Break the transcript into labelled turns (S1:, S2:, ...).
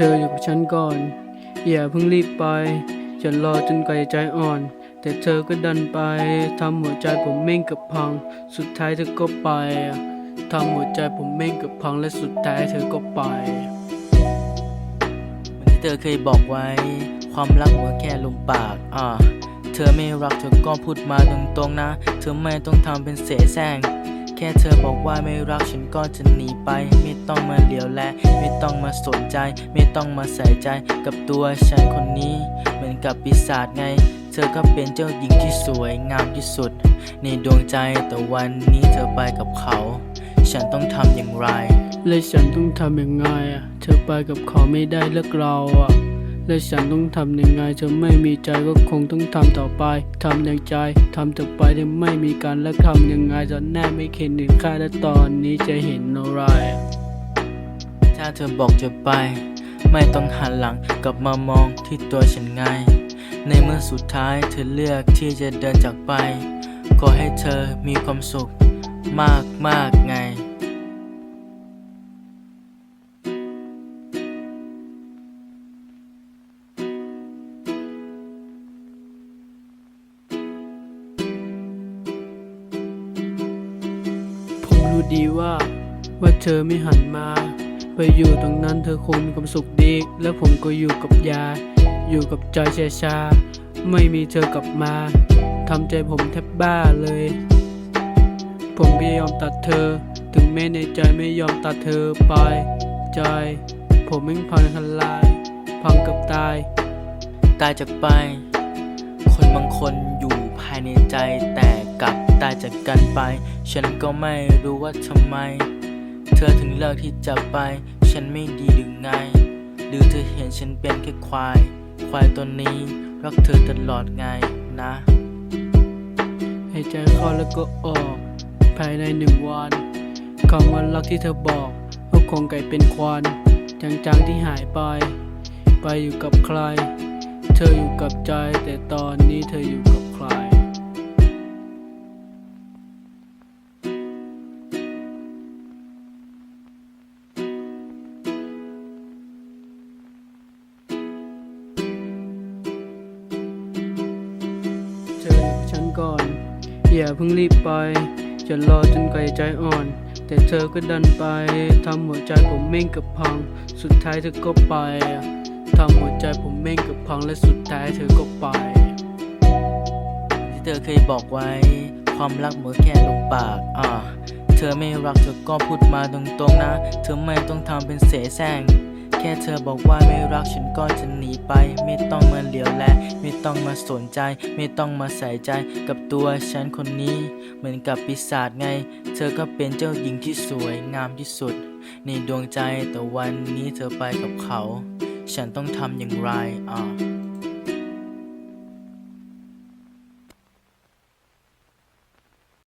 S1: เธออยู่กับฉันก่อน อย่าเพิ่งรีบไป ฉันรอจนกาจะใจอ่อน แต่เธอก็ดันไปทำหัวใจผมเม่งกับพัง สุดท้ายเธอก็ไปทำหัวใจผมเม่งกับพังและสุดท้ายเธอก็ไป
S2: เหมือนที่เธอเคยบอกไว้ ความรักเหมือนแค่ลมปากอ่าเธอไม่รักเธอก็พูดมาตรงๆนะ เธอไม่ต้องทำเป็นเสแสร้ง แค่เธอบอกว่าไม่รักฉันก็จะหนีไป ไม่ต้องมาเหลียวแล ไม่ต้องมาสนใจ ไม่ต้องมาใส่ใจกับตัวฉันคนนี้ เหมือนกับปีศาจไง เธอก็เป็นเจ้าหญิงที่สวยงามที่สุด ในดวงใจแต่วันนี้เธอไปกับเขา ฉันต้องทำอย่างไร
S1: และฉันต้องทำยังไงอะ เธอไปกับเขาไม่ได้เลิกเราอะ และฉันต้องทำยังไงเธอไม่มีใจก็คงต้องทำต่อไปทำอย่างใจทำต่อไปถ้าไม่มีการแล้วทำยังไงตอนแน่ไม่เห็นถึงค่าและตอนนี้จะเห็นอะไร
S2: ถ้าเธอบอกจะไป ไม่ต้องหันหลังกลับมามองที่ตัวฉันไง ในเมื่อสุดท้ายเธอเลือกที่จะเดินจากไป ขอให้เธอมีความสุขมากมากๆไง
S1: รู้ดีว่า ว่าเธอไม่หันมา ไปอยู่ตรงนั้นเธอคงมีความสุขดี แล้วผมก็อยู่กับยา อยู่กับใจชาชา ไม่มีเธอกลับมาทำใจผมแทบบ้าเลย ผมไม่ยอมตัดเธอ ถึงแม้ในใจไม่ยอมตัดเธอไปใจผมไม่งพังทลาย พังกับตาย
S2: ตายจากไป คนบางคนอยู่ภายในใจแต่ กลับตายจากกันไป ฉันก็ไม่รู้ว่าทำไม เธอถึงเลือกที่จะไป ฉันไม่ดีหรือไง หรือเธอเห็นฉันเป็นแค่ควาย ควายตัวนี้ รักเธอตลอดไงนะ
S1: หายใจเข้าแล้วก็ออก ภายในหนึ่งวันคำว่ารักที่เธอบอกก็คงกลายเป็นควันจางๆที่หายไป ไปอยู่กับใคร เธออยู่กับใจ แต่ตอนนี้เธออยู่กับใคร ฉันก่อน อย่าเพิ่งรีบไป จะรอจนกว่าจะใจอ่อน แต่เธอก็ดันไป ทำหัวใจผมเม่งกับพัง สุดท้ายเธอก็ไป ทำหัวใจผมเม่งกับพังและสุดท้ายเธอก็ไป
S2: ที่เธอเคยบอกไว้ ความรักเหมือนแค่ลมปาก อ่า เธอไม่รักเธอก็พูดมาตรงๆนะ เธอไม่ต้องทำเป็นเสแสร้งแค่เธอบอกว่าไม่รักฉันก็จะหนีไป ไม่ต้องมาเหลีย ต้องมาสนใจ ไม่ต้องมาใส่ใจกับตัวฉันคนนี้ เหมือนกับปีศาจไง เธอก็เป็นเจ้าหญิงที่สวยงามที่สุด ในดวงใจแต่วันนี้เธอไปกับเขา ฉันต้องทำอย่างไรอ่า